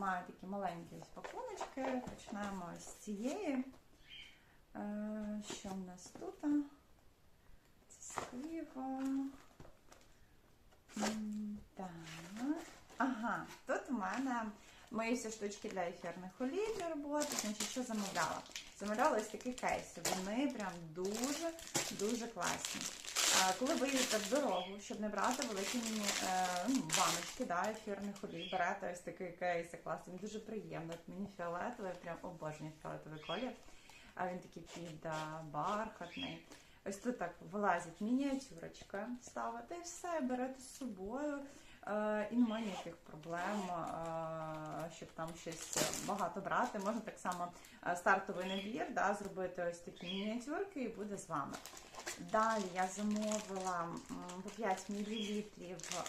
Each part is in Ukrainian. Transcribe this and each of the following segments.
Маю такі маленькі пакуночки. Починаємо з цієї. Е, Що в нас тут? Це скліва. Так. Ага, тут у мене мої всі штучки для ефірних олій для роботи. Значить, що замовляла? Замовляла ось такі кейси. Вони прям дуже дуже класні. А, Коли ви їдете в дорогу, щоб не брати великі е, ну, баночки да, ефірних олій, берете ось такий кейс, класний, він дуже приємний. Мені фіолетовий, прям обожнюю фіолетовий колір. А він такий під бархатний. Ось тут так вилазить мініатюрочка, ставите і все, берете з собою. Е, і немає ніяких проблем, е, щоб там щось багато брати. Можна так само е, стартовий набір, да, зробити ось такі мініатюрки і буде з вами. Далі я замовила по 5 мл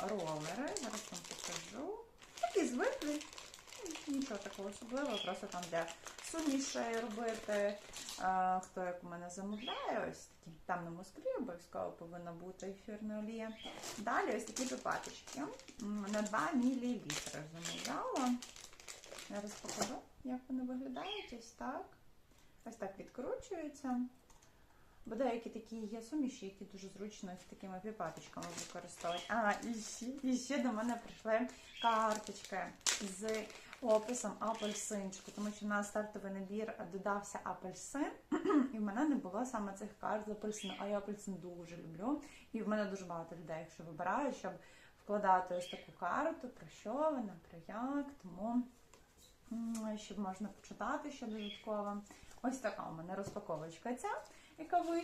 ролери. Зараз вам покажу. Такі звиклі. Нічого такого особливого, просто там для сумішей робити. Хто як у мене замовляє, ось такі в темному склі обов'язково повинна бути ефірна олія. Далі ось такі пипаточки на 2 мл замовляла. Зараз покажу, як вони виглядають. Ось так. Ось так відкручується. Бо деякі такі є суміші, які дуже зручно з такими піпаточками використовувати. А, і ще, і ще до мене прийшли карточки з описом апельсинчику, тому що на стартовий набір додався апельсин, і в мене не було саме цих карт з апельсину. А я апельсин дуже люблю. І в мене дуже багато людей, якщо вибирають, щоб вкладати ось таку карту, про що вона, про як, тому щоб можна почитати ще додатково. Ось така у мене розпаковочка ця, Acabou